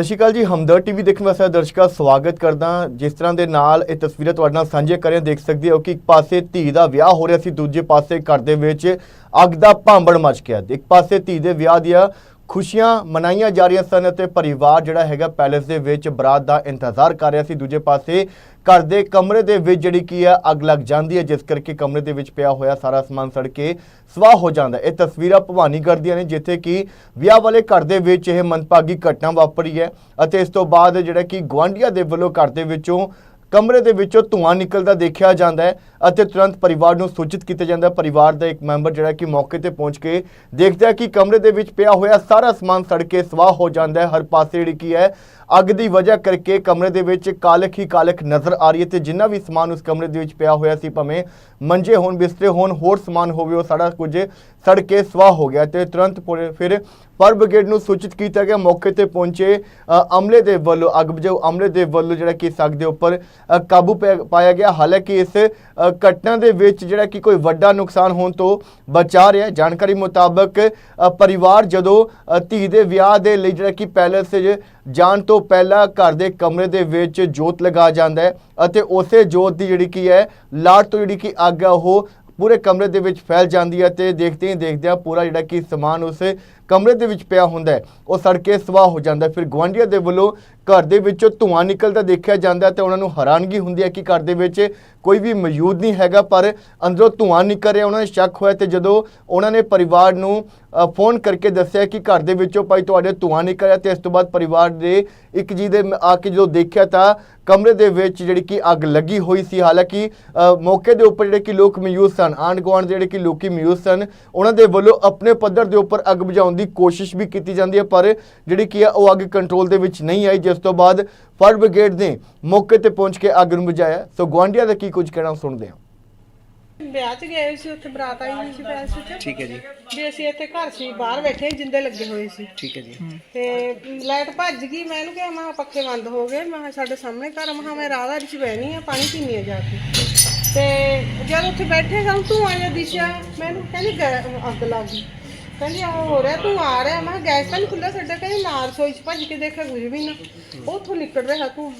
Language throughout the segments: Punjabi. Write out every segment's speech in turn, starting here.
ਸਤਿ ਸ਼੍ਰੀ ਅਕਾਲ ਜੀ ਹਮਦਰ ਟੀਵੀ ਦੇਖਣ ਵਾਸਤੇ ਦਰਸ਼ਕਾਂ ਸਵਾਗਤ ਕਰਦਾ ਜਿਸ ਤਰ੍ਹਾਂ ਦੇ ਨਾਲ ਇਹ ਤਸਵੀਰਾਂ ਤੁਹਾਡੇ ਨਾਲ ਸਾਂਝੇ ਕਰਿਆ ਦੇਖ ਸਕਦੇ ਹੋ ਕਿ ਇੱਕ ਪਾਸੇ ਧੀ ਦਾ ਵਿਆਹ ਹੋ ਰਿਹਾ ਸੀ, ਦੂਜੇ ਪਾਸੇ ਘਰ ਦੇ ਵਿੱਚ ਅੱਗ ਦਾ ਭਾਂਬੜ ਮਚ ਗਿਆ। ਇੱਕ ਪਾਸੇ ਧੀ ਦੇ ਵਿਆਹ ਦੀਆਂ ਖੁਸ਼ੀਆਂ ਮਨਾਈਆਂ ਜਾ ਰਹੀਆਂ ਸਨ ਅਤੇ ਪਰਿਵਾਰ ਜਿਹੜਾ ਹੈਗਾ ਪੈਲੇਸ ਦੇ ਵਿੱਚ ਬਰਾਤ ਦਾ ਇੰਤਜ਼ਾਰ ਕਰ ਰਿਹਾ ਸੀ। ਦੂਜੇ ਪਾਸੇ ਘਰ ਦੇ ਕਮਰੇ ਦੇ ਵਿੱਚ ਜਿਹੜੀ ਕੀ ਹੈ, ਅੱਗ ਲੱਗ ਜਾਂਦੀ ਹੈ, ਜਿਸ ਕਰਕੇ ਕਮਰੇ ਦੇ ਵਿੱਚ ਪਿਆ ਹੋਇਆ ਸਾਰਾ ਸਮਾਨ ਸੜ ਕੇ ਸਵਾਹ ਹੋ ਜਾਂਦਾ ਇਹ ਤਸਵੀਰਾਂ ਭਵਾਨੀਗੜ੍ਹ ਦੀਆਂ ਨੇ, ਜਿੱਥੇ ਕਿ ਵਿਆਹ ਵਾਲੇ ਘਰ ਦੇ ਵਿੱਚ ਇਹ ਮੰਦਭਾਗੀ ਘਟਨਾ ਵਾਪਰੀ ਹੈ ਅਤੇ ਇਸ ਤੋਂ ਬਾਅਦ ਜਿਹੜਾ ਕਿ ਗੁਆਂਢੀਆਂ ਦੇ ਵੱਲੋਂ ਘਰ ਦੇ ਵਿੱਚੋਂ ਕਮਰੇ ਦੇ ਵਿੱਚੋਂ ਧੂੰਆਂ ਨਿਕਲਦਾ ਦੇਖਿਆ ਜਾਂਦਾ ਹੈ ਅਤੇ ਤੁਰੰਤ ਪਰਿਵਾਰ ਨੂੰ ਸੂਚਿਤ ਕੀਤਾ ਜਾਂਦਾ ਹੈ। ਪਰਿਵਾਰ ਦਾ ਇੱਕ ਮੈਂਬਰ ਜਿਹੜਾ ਕਿ ਮੌਕੇ ਤੇ ਪਹੁੰਚ ਕੇ ਦੇਖਦਾ ਹੈ ਕਿ ਕਮਰੇ ਦੇ ਵਿੱਚ ਪਿਆ ਹੋਇਆ ਸਾਰਾ ਸਮਾਨ ਸੜ ਕੇ ਸਵਾਹ ਹੋ ਜਾਂਦਾ ਹੈ। ਹਰ ਪਾਸੇ ਜਿਹੜੀ ਕੀ ਹੈ, ਅੱਗ ਦੀ ਵਜ੍ਹਾ ਕਰਕੇ ਕਮਰੇ ਦੇ ਵਿੱਚ ਕਾਲਖ ਹੀ ਕਾਲਖ ਨਜ਼ਰ ਆ ਰਹੀ ਹੈ ਤੇ ਜਿੰਨਾ ਵੀ ਸਮਾਨ ਉਸ ਕਮਰੇ ਦੇ ਵਿੱਚ ਪਿਆ ਹੋਇਆ ਸੀ, ਭਾਵੇਂ ਮੰਜੇ ਹੋਣ, ਬਿਸਤਰੇ ਹੋਣ, ਹੋਰ ਸਮਾਨ ਹੋਵੇ, ਉਹ ਸਾਰਾ ਕੁਝ ਸੜ ਕੇ ਸਵਾਹ ਹੋ ਗਿਆ ਤੇ ਤੁਰੰਤ ਪੁਲਿਸ- ਫਿਰ ਫਾਇਰ ਬ੍ਰਿਗੇਡ ਨੂੰ ਸੂਚਿਤ ਕੀਤਾ ਗਿਆ। ਮੌਕੇ ਤੇ ਪਹੁੰਚੇ ਅਮਲੇ ਦੇ ਵੱਲੋਂ ਅੱਗ ਬੁਝਾਊ ਅਮਲੇ ਦੇ ਵੱਲੋਂ ਜਿਹੜਾ ਕਿ ਸੱਗ ਦੇ ਉੱਪਰ ਕਾਬੂ ਪਾ- ਪਾਇਆ ਗਿਆ। ਹਾਲਾਂਕਿ ਇਸ ਘਟਨਾ ਦੇ ਵਿੱਚ ਜਿਹੜਾ ਕਿ ਕੋਈ ਵੱਡਾ ਨੁਕਸਾਨ ਹੋਣ ਤੋਂ ਬਚਾ ਰਿਹਾ ਜਾਣਕਾਰੀ ਮੁਤਾਬਕ ਪਰਿਵਾਰ ਜਦੋਂ ਧੀ ਦੇ ਵਿਆਹ ਦੇ ਲਈ ਜਿਹੜਾ ਕਿ ਪੈਲੇਸ ਜਾਣ ਤੋਂ ਪਹਿਲਾਂ ਘਰ ਦੇ ਕਮਰੇ ਦੇ ਵਿੱਚ ਜੋਤ ਲਗਾ ਜਾਂਦਾ ਹੈ ਅਤੇ ਉਸੇ ਜੋਤ ਦੀ ਜਿਹੜੀ ਕੀ ਹੈ, ਲਾਟ ਤੋਂ ਜਿਹੜੀ ਕਿ ਅੱਗ ਹੈ ਉਹ ਪੂਰੇ ਕਮਰੇ ਦੇ ਵਿੱਚ ਫੈਲ ਜਾਂਦੀ ਹੈ ਤੇ ਦੇਖਦੇ ਹੀ ਦੇਖਦਿਆਂ ਪੂਰਾ ਜਿਹੜਾ ਕਿ ਸਮਾਨ ਉਸ ਕਮਰੇ ਦੇ ਵਿੱਚ ਪਿਆ ਹੁੰਦਾ ਹੈ। ਉਹ ਸੜ ਕੇ ਸਵਾਹ ਹੋ ਜਾਂਦਾ ਫਿਰ ਗੁਆਂਢੀਆਂ ਦੇ ਵੱਲੋਂ ਘਰ ਦੇ ਵਿੱਚੋਂ ਧੂੰਆਂ ਨਿਕਲਦਾ ਦੇਖਿਆ ਜਾਂਦਾ ਹੈ ਤੇ ਉਹਨਾਂ ਨੂੰ ਹੈਰਾਨਗੀ ਹੁੰਦੀ ਹੈ ਕਿ ਘਰ ਦੇ ਵਿੱਚ ਕੋਈ ਵੀ ਮੌਜੂਦ ਨਹੀਂ ਹੈਗਾ, ਪਰ ਅੰਦਰੋਂ ਧੂੰਆਂ ਨਿਕਲ ਰਿਹਾ, ਉਹਨਾਂ ਨੂੰ ਸ਼ੱਕ ਹੋਇਆ ਤੇ ਜਦੋਂ ਉਹਨਾਂ ਨੇ ਪਰਿਵਾਰ ਨੂੰ ਫੋਨ ਕਰਕੇ ਦੱਸਿਆ ਕਿ ਘਰ ਦੇ ਵਿੱਚੋਂ ਭਾਈ ਤੁਹਾਡੇ ਧੂੰਆਂ ਨਿਕਲ ਰਿਹਾ ਤੇ ਇਸ ਤੋਂ ਬਾਅਦ ਪਰਿਵਾਰ ਦੇ ਇੱਕ ਜੀ ਦੇ ਆ ਕੇ ਜਦੋਂ ਦੇਖਿਆ ਤਾਂ ਕਮਰੇ ਦੇ ਵਿੱਚ ਜਿਹੜੀ ਕਿ ਅੱਗ ਲੱਗੀ ਹੋਈ ਸੀ। ਹਾਲਾਂਕਿ ਮੌਕੇ ਦੇ ਉੱਪਰ ਜਿਹੜੇ ਕਿ ਲੋਕ ਮੌਜੂਦ ਸਨ ਆਂਢ ਗੁਆਂਢ ਦੇ ਜਿਹੜੇ ਕਿ ਲੋਕੀ ਮੌਜੂਦ ਸਨ, ਉਹਨਾਂ ਦੇ ਵੱਲੋਂ ਆਪਣੇ ਪੱਧਰ ਦੇ ਉੱਪਰ ਅੱਗ ਬੁਝਾਉਣ ਦੀ ਕੋਸ਼ਿਸ਼ ਵੀ ਕੀਤੀ ਜਾਂਦੀ ਹੈ ਪਰ ਜਿਹੜੀ ਕੀ ਹੈ ਉਹ ਅੱਗ ਕੰਟਰੋਲ ਦੇ ਵਿੱਚ ਨਹੀਂ ਆਈ। ਜਿਸ ਤੋਂ ਬਾਅਦ ਫਾਇਰ ਬ੍ਰਿਗੇਡ ਨੇ ਮੌਕੇ ਤੇ ਪਹੁੰਚ ਕੇ ਅੱਗ ਨੂੰ ਬੁਝਾਇਆ। ਸੋ ਗੁਆਂਢੀਆਂ ਦਾ ਕੀ ਕੁਝ ਕਹਿਣਾ ਸੁਣਦੇ ਹਾਂ। ਵਿਆਹ 'ਚ ਗਏ ਸੀ ਉੱਥੇ ਬਰਾਤ ਆਈ ਹੋਈ ਸੀ ਪੈਲਸ 'ਚ ਠੀਕ ਹੈ ਜੀ। ਵੀ ਅਸੀਂ ਇੱਥੇ ਘਰ ਸੀ ਬਾਹਰ ਬੈਠੇ ਜਿੰਦੇ ਲੱਗੇ ਹੋਏ ਸੀ। ਠੀਕ ਹੈ ਜੀ। ਤੇ ਲਾਈਟ ਭੱਜ ਗਈ ਮੈਂ ਇਹਨੂੰ ਕਿਹਾ ਮੈਂ ਪੱਖੇ ਬੰਦ ਹੋ ਗਏ। ਮੈਂ ਸਾਡੇ ਸਾਹਮਣੇ ਘਰ ਮੈਂ ਮੈਂ ਰਾਧਾ ਚ ਬਹਿਣੀ ਆ ਪਾਣੀ ਪੀਣੀ ਆ ਜਾ ਕੇ। ਤੇ ਜਦ ਉੱਥੇ ਬੈਠੇ ਸਾਨੂੰ ਤੂੰ ਆਇਆ ਦਿਸ਼ਾ ਮੈਨੂੰ ਕਹਿੰਦੀ ਅੱਗ ਲੱਗ ਗਈ। ਕਹਿੰਦੀ ਆਹ ਹੋ ਰਿਹਾ ਤੂੰ ਆ ਰਿਹਾ। ਮੈਂ ਕਿਹਾ ਗੈਸ ਤਾਂ ਨਹੀਂ ਖੁੱਲ੍ਹਾ ਸਾਡਾ ਕਹਿੰਦੀ ਨਾਲ ਰਸੋਈ ਚ ਭੱਜ ਕੇ ਦੇਖਿਆ ਕੁਝ ਵੀ ਨਾ। ਉੱਥੋਂ ਨਿਕਲ ਰਿਹਾ ਤੂੰ।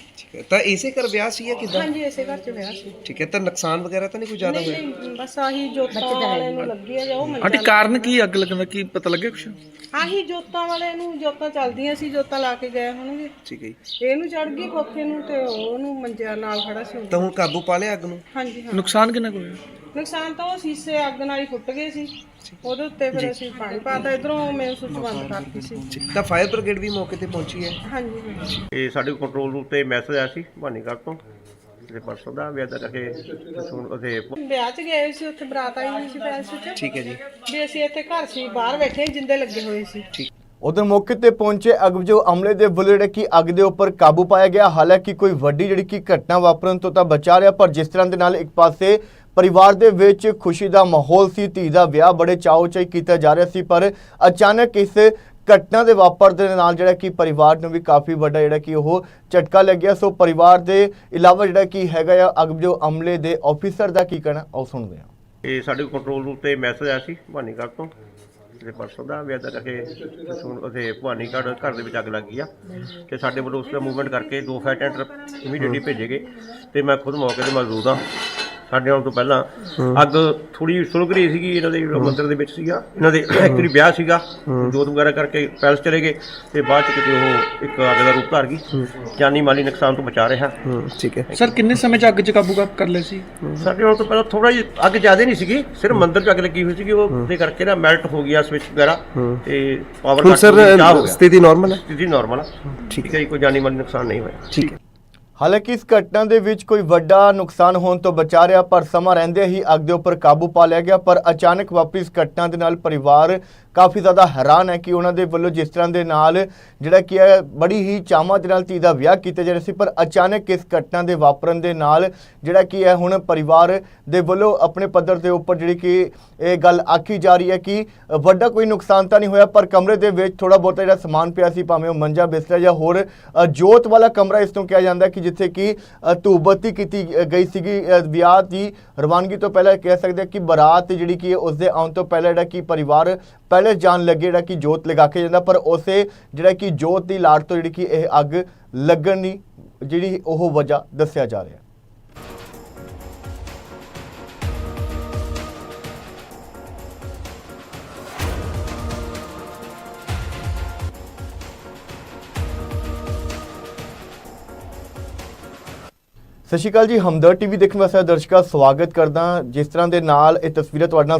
ਤਾਂ ਇਸੇ ਘਰ ਵਿਆਹ ਸੀ ਜਾਂ ਕਿਦਾਂ? ਹਾਂਜੀ ਇਸੇ ਘਰ ਚ ਵਿਆਹ ਸੀ। ਠੀਕ ਹੈ। ਤਾਂ ਨੁਕਸਾਨ ਵਗੈਰਾ ਤਾਂ ਨਹੀਂ ਕੋਈ ਜ਼ਿਆਦਾ ਨਹੀਂ ਹੋਇਆ? ਨਹੀਂ ਬਸ ਆਹੀ ਜੋਤਾਂ ਵਾਲੇ ਨੂੰ ਲੱਗੀ ਆ ਜਾਂ ਉਹ ਮੰਜਾ ਆਂਟੀ ਕਾਰਨ ਕੀ ਅੱਗ ਲੱਗਣ ਦਾ? ਕੀ ਪਤਾ ਲੱਗਿਆ ਕੁਛ? ਆਹੀ ਜੋਤਾਂ ਵਾਲੇ ਨੂੰ ਜੋਤਾਂ ਚੱਲਦੀਆਂ ਸੀ ਜੋਤਾਂ ਲਾ ਕੇ ਗਏ ਹੋਣਗੇ। ਠੀਕ ਹੈ ਜੀ। ਇਹਨੂੰ ਚੜ ਗਈ ਕੋਠੇ ਨੂੰ ਤੇ ਉਹਨੂੰ ਮੰਜਿਆ ਨਾਲ ਖੜਾ ਸੀ। ਤਾਂ ਹੁਣ ਕਾਬੂ ਪਾ ਲਿਆ ਅੱਗ ਨੂੰ? ਹਾਂਜੀ ਹਾਂ। ਨੁਕਸਾਨ ਕਿੰਨਾ ਕੁ ਹੋਇਆ? ਨੁਕਸਾਨ ਤਾਂ ਉਹ ਸ਼ੀਸ਼ੇ ਅੱਗ ਨਾਲ ਹੀ ਫੁੱਟ ਗਏ ਸੀ। ਉਹਦੇ ਉੱਤੇ ਫਿਰ ਅਸੀਂ ਪਾਣੀ ਪਾਤਾ ਇਧਰੋਂ ਮੇਨ ਸੁੱਚ ਬੰਦ ਕਰਤੀ ਸੀ। ਤਾਂ ਫਾਇਰ ਬ੍ਰਿਗੇਡ ਵੀ ਮੌਕੇ ਤੇ ਪਹੁੰਚੀ ਹੈ। ਹਾਂਜੀ ਇਹ ਸਾਡੇ ਕੰਟਰੋਲ ਰੂਮ ਤੇ ਮੈਸੇਜ ਆਇਆ ਸੀ ਭਾਨੀਗੜ੍ਹ ਤੋਂ। ਤੇ ਪਰਸੋਂ ਦਾ ਵੀ ਏਦਾਂ ਕਰਕੇ ਸੁਣ ਉਹਦੇ ਵਿਆਹ 'ਚ ਗਏ ਸੀ ਉੱਥੇ ਬਰਾਤ ਆਈ ਹੋਈ ਸੀ ਪੈਲਸ 'ਚ। ਠੀਕ ਹੈ ਜੀ। ਵੀ ਅਸੀਂ ਇੱਥੇ ਘਰ ਸੀ ਬਾਹਰ ਬੈਠੇ ਜਿੰਦੇ ਲੱਗੇ ਹੋਏ ਸੀ। ਉਧਰ ਮੌਕੇ ਤੇ ਪਹੁੰਚੇ ਅੱਗ ਬੁਝਾਊ ਅਮਲੇ ਦੇ ਵੱਲੋਂ ਜਿਹੜਾ ਕਿ ਅੱਗ ਦੇ ਉੱਪਰ ਕਾਬੂ ਪਾਇਆ ਗਿਆ। ਹਾਲਾਂਕਿ ਕੋਈ ਵੱਡੀ ਜਿਹੜੀ ਕਿ ਘਟਨਾ ਵਾਪਰਨ ਤੋਂ ਤਾਂ ਬਚਾ ਰਿਹਾ ਪਰ ਜਿਸ ਤਰ੍ਹਾਂ ਦੇ ਨਾਲ ਇੱਕ ਪਾਸੇ ਪਰਿਵਾਰ ਦੇ ਵਿੱਚ ਖੁਸ਼ੀ ਦਾ ਮਾਹੌਲ ਸੀ, ਧੀ ਦਾ ਵਿਆਹ ਬੜੇ ਚਾਅ ਚਾਹੀ ਕੀਤਾ ਜਾ ਰਿਹਾ ਸੀ, ਪਰ ਅਚਾਨਕ ਇਸ ਘਟਨਾ ਦੇ ਵਾਪਰਦੇ ਨਾਲ ਜਿਹੜਾ ਕਿ ਪਰਿਵਾਰ ਨੂੰ ਵੀ ਕਾਫੀ ਵੱਡਾ ਜਿਹੜਾ ਕਿ ਉਹ ਝਟਕਾ ਲੱਗਿਆ ਸੋ ਪਰਿਵਾਰ ਦੇ ਇਲਾਵਾ ਜਿਹੜਾ ਕਿ ਹੈਗਾ ਆ ਅੱਗ ਬੁਝਾਊ ਅਮਲੇ ਦੇ ਆਫੀਸਰ ਦਾ ਕੀ ਕਹਿਣਾ ਉਹ ਸੁਣਦੇ ਹਾਂ। ਇਹ ਸਾਡੇ ਕੰਟਰੋਲ ਰੂਮ ਤੇ ਮੈਸੇਜ ਆਇਆ ਸੀ ਭਾਨੀਗੜ੍ਹ ਤੋਂ, ਤੇ ਪਰਸੋਂ ਦਾ ਵੀ ਏਦਾਂ ਕਰਕੇ ਸੁਣ ਉਹਦੇ ਭਾਨੀਗੜ੍ਹ ਘਰ ਦੇ ਵਿੱਚ ਅੱਗ ਲੱਗ ਗਈ ਆ, ਤੇ ਸਾਡੇ ਵੱਲੋਂ ਉਸ ਦਾ ਮੂਵਮੈਂਟ ਕਰਕੇ ਦੋ ਫਾਇਰ ਟੈਂਡਰ ਇਮੀਡੀਏਟਲੀ ਭੇਜੇ ਗਏ, ਤੇ ਮੈਂ ਖੁਦ ਮੌਕੇ ਤੇ ਮੌਜੂਦ ਹਾਂ। ਸਾਡੇ ਆਉਣ ਤੋਂ ਪਹਿਲਾਂ ਅੱਗ ਥੋੜੀ ਸੁਲਗ ਰਹੀ ਸੀਗੀ ਇਹਨਾਂ ਦੇ ਮੰਦਿਰ ਦੇ ਵਿੱਚ ਸੀਗਾ। ਇਹਨਾਂ ਦੇ ਐਕਚੁਅਲੀ ਵਿਆਹ ਸੀਗਾ ਜੋਤ ਵਗੈਰਾ ਕਰਕੇ ਪੈਲਸ ਚਲੇ ਗਏ ਤੇ ਬਾਅਦ ਚ ਕਿਤੇ ਉਹ ਇੱਕ ਅੱਗ ਦਾ ਰੂਪ ਧਾਰ ਗਈ। ਜਾਨੀ ਮਾਲੀ ਨੁਕਸਾਨ ਤੋਂ ਬਚਾ ਰਿਹਾ। ਹੂੰ ਠੀਕ ਹੈ। ਸਰ ਕਿੰਨੇ ਸਮੇਂ ਚ ਅੱਗ ਚ ਕਾਬੂ ਕਰ- ਕਰ ਲਿਆ ਸੀ? ਸਾਡੇ ਆਉਣ ਤੋਂ ਪਹਿਲਾਂ ਥੋੜਾ ਜਿਹਾ ਅੱਗ ਜ਼ਿਆਦਾ ਨਹੀਂ ਸੀਗੀ ਸਿਰਫ ਮੰਦਰ 'ਚ ਅੱਗ ਲੱਗੀ ਹੋਈ ਸੀਗੀ ਉਹ ਦੇ ਕਰਕੇ ਨਾ ਮੈਲਟ ਹੋ ਗਿਆ ਸਵਿਚ ਵਗੈਰਾ ਤੇ ਪਾਵਰ ਕੱਟ ਸਰ ਹੋ ਗਿਆ ਸਥਿਤੀ ਨਾਰਮਲ ਹੈ? ਸਥਿਤੀ ਨਾਰਮਲ ਆ। ਠੀਕ ਹੈ। ਜੀ, ਕੋਈ ਜਾਨੀ ਮਾਲੀ ਨੁਕਸਾਨ ਨਹੀਂ ਹੋਇਆ। ਠੀਕ ਹੈ। ਹਾਲਾਂਕਿ ਇਸ ਘਟਨਾ ਦੇ ਵਿੱਚ ਕੋਈ ਵੱਡਾ ਨੁਕਸਾਨ ਹੋਣ ਤੋਂ ਬਚਾ ਰਿਹਾ, ਪਰ ਸਮਾਂ ਰਹਿੰਦੇ ਹੀ ਅੱਗ ਦੇ ਉੱਪਰ ਕਾਬੂ ਪਾ ਲਿਆ ਗਿਆ, ਪਰ ਅਚਾਨਕ ਵਾਪਰੀ ਇਸ ਘਟਨਾ ਦੇ ਨਾਲ ਪਰਿਵਾਰ ਕਾਫੀ ਜ਼ਿਆਦਾ ਹੈਰਾਨ ਹੈ ਕਿ ਉਹਨਾਂ ਦੇ ਵੱਲੋਂ ਜਿਸ ਤਰ੍ਹਾਂ ਦੇ ਨਾਲ ਜਿਹੜਾ ਕੀ ਹੈ ਬੜੀ ਹੀ ਚਾਵਾਂ ਦੇ ਨਾਲ ਧੀ ਦਾ ਵਿਆਹ ਕੀਤਾ ਜਾ ਰਿਹਾ ਸੀ, ਪਰ ਅਚਾਨਕ ਇਸ ਘਟਨਾ ਦੇ ਵਾਪਰਨ ਦੇ ਨਾਲ ਜਿਹੜਾ ਕੀ ਹੈ ਹੁਣ ਪਰਿਵਾਰ ਦੇ ਵੱਲੋਂ ਆਪਣੇ ਪੱਧਰ ਦੇ ਉੱਪਰ ਜਿਹੜੀ ਕਿ ਇਹ ਗੱਲ ਆਖੀ ਜਾ ਰਹੀ ਹੈ ਕਿ ਵੱਡਾ ਕੋਈ ਨੁਕਸਾਨ ਤਾਂ ਨਹੀਂ ਹੋਇਆ, ਪਰ ਕਮਰੇ ਦੇ ਵਿੱਚ ਥੋੜਾ ਬਹੁਤਾ ਜਿਹੜਾ ਸਮਾਨ ਪਿਆ ਸੀ, ਭਾਵੇਂ ਉਹ ਮੰਜਾ ਬਿਸਤਰਾ ਜਾਂ ਹੋਰ ਜੋਤ ਵਾਲਾ ਕਮਰਾ ਇਸ ਤੋਂ ਕਿਹਾ ਜਾਂਦਾ ਕਿ ਜਿੱਥੇ ਕਿ ਅ, ਕੀਤੀ ਗਈ ਸੀਗੀ ਵਿਆਹ ਦੀ। ਰਵਾਨਗੀ ਤੋਂ ਪਹਿਲਾਂ ਕਹਿ ਸਕਦੇ ਹਾਂ ਕਿ ਬਰਾਤ ਜਿਹੜੀ ਕਿ ਉਸ ਦੇ ਆਉਣ ਤੋਂ ਪਹਿਲਾਂ ਜਿਹੜਾ ਕਿ ਪਰਿਵਾਰ ਪਹਿਲੇ ਜਾਣ ਲੱਗੇ ਜਿਹੜਾ ਕਿ ਜੋਤ ਲਗਾ ਕੇ ਜਾਂਦਾ ਪਰ ਉਸੇ ਜਿਹੜਾ ਕਿ ਜੋਤ ਦੀ ਲਾੜ ਤੋਂ ਜਿਹੜੀ ਕਿ ਇਹ ਅੱਗ ਲੱਗਣ ਦੀ ਜਿਹੜੀ ਉਹ ਵਜ੍ਹਾ ਦੱਸਿਆ ਜਾ ਰਿਹਾ। ਸਤਿ ਸ਼੍ਰੀ ਅਕਾਲ ਜੀ ਹਮਦਰ ਟੀਵੀ ਦੇਖਣ ਵਾਸਤੇ ਦਰਸ਼ਕਾਂ ਸਵਾਗਤ ਕਰਦਾ ਜਿਸ ਤਰ੍ਹਾਂ ਦੇ ਨਾਲ ਇਹ ਤਸਵੀਰਾਂ ਤੁਹਾਡੇ ਨਾਲ